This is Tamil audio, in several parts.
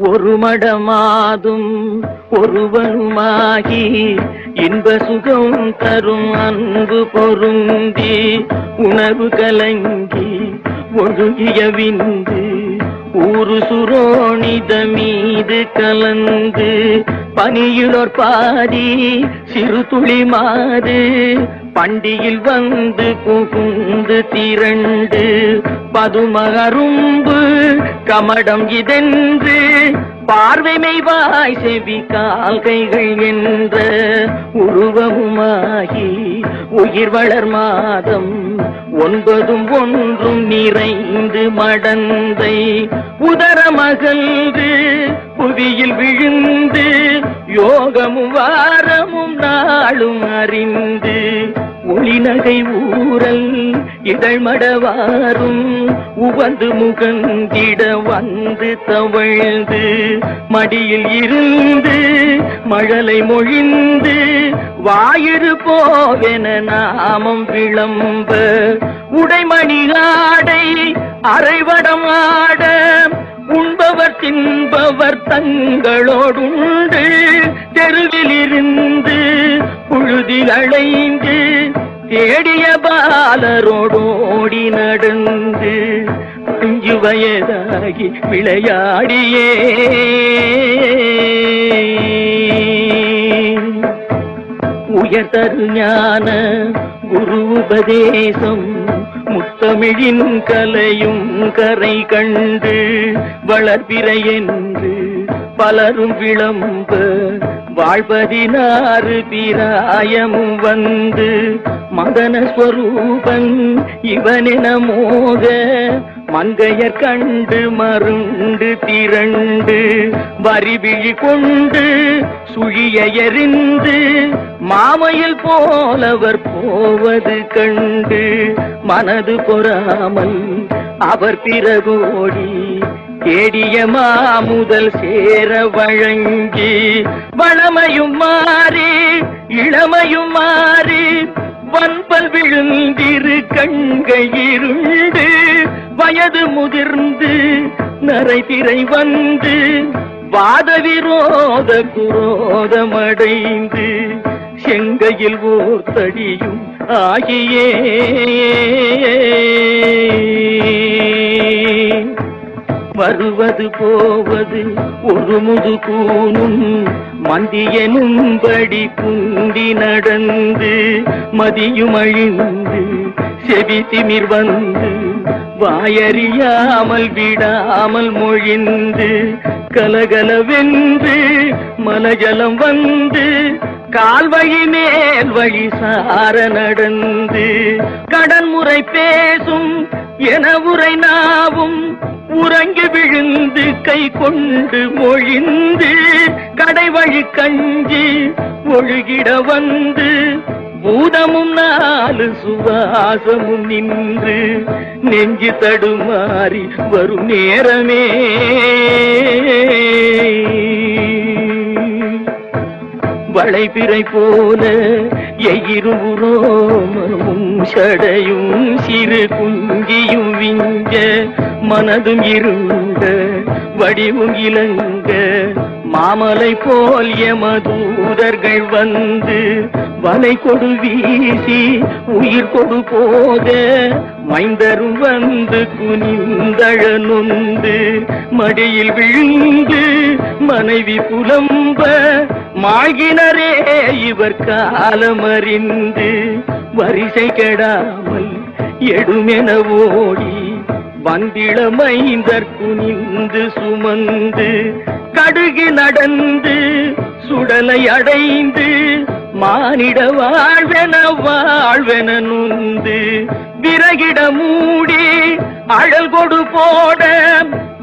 ஒரு மடமாதும் ஒருவனுமாகி இன்ப சுகம் தரும் அன்பு பொருந்தி உணவு கலங்கி ஒழுகிய விந்து ஊரு சுரோணித மீது கலந்து பனியுளோர் பாதி சிறு துளி மாது பண்டியில் வந்து புகுந்து திரண்டு பதுமகரும்பு கமடம் இதென்று பார்வைமைவாய் செவி கால்கைகள் என்ற உருவமுமாகி உயிர் வளர் மாதம் ஒன்பதும் ஒன்றும் நிறைந்து மடந்தை உதரமகன்று புவியில் விழுந்து யோகமும் வாரமும் நாளும் அறிந்து ஒளிநகை ஊரல் இதழ்மடவாரும் உவந்து முகந்திட வந்து தவழ்ந்து மடியில் இருந்து மழலை மொழிந்து வாயிறு போவென நாமம் விளம்ப உடைமணி ஆடை அரைவடம் ஆட உண்பவர் தின்பவர் தங்களோடுண்டு தெருவில் இருந்து புழுதி அழைந்து தேடிய பாலரோடோடி நடந்து அஞ்சு வயதாகி விளையாடியே. உயர்தரு ஞான குரு உபதேசம் முத்தமிழின் கலையும் கரை கண்டு வளர்பிறை என்று பலரும் விளம்ப வாழ்வதினாறு பிராயமும் வந்து மதனஸ்வரூபன் இவனென மோக மங்கையர் கண்டு மருண்டு திரண்டு வரிவிழி கொண்டு சுழிய எறிந்து மாமையில் போலவர் போவது கண்டு மனது பொறாமல் அவர் பிறகோடி கேடிய மாமுதல் சேர வழங்கி வளமையும் மாறி இளமையும் மாறி வன்பல் விழுந்திரு கண்கள் இருண்டு வயது முதிர்ந்து நரைதிரை வந்து வாத விரோத குரோதமடைந்து செங்கையில் ஓர் தடியும் ஆகியே. வருவது போவது ஒரு முது கூனும் மந்தியனும்படி குந்தி நடந்து மதியும் அழிந்து செவி திமிர் வந்து வாயறியாமல் விடாமல் மொழிந்து கலகலவென்று மலஜலம் வந்து கால்வழி மேல் வழி சார நடந்து கடன் முறை பேசும் என உரை நாவும் உறங்கி விழுந்து கை கொண்டு மொழிந்து கடைவழி கஞ்சி ஒழுகிட வந்து பூதமும் நாலு சுவாசமும் நின்று நெஞ்சு தடுமாறி வரும் நேரமே. வளைபிறை போல எயிருவுரோ மனமும் சடையும் சிறு குங்கியும் விங்க மனதும் இருங்க வடிவும் இலங்க மாமலை போல் எமதூதர்கள் வந்து வலை கொடு வீசி உயிர் கொடு போக. மைந்தரும் வந்து குனிந்தழ நொந்து மடியில் விழுந்து மனைவி புலம்ப மாகினரே இவர் காலமறிந்து வரிசை கெடாமல் எடுமென ஓடி வந்திளமைந்தர் குனிந்து சுமந்து கடுகு நடந்து சுடலை அடைந்து மானிட வாழ்வென வாழ்வென நுந்து விறகிட மூடி அழல் கொடு போட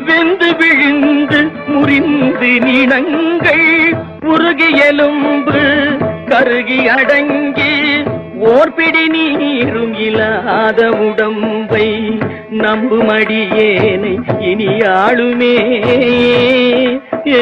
வெந்து விழுந்து முறிந்து நினங்கள் உருகி எலும்பு கருகி அடங்கி ஓர்பிடி நீரும் இல்லாத உடம்பை நம்புமடியேனை இனி ஆளுமே. ஏ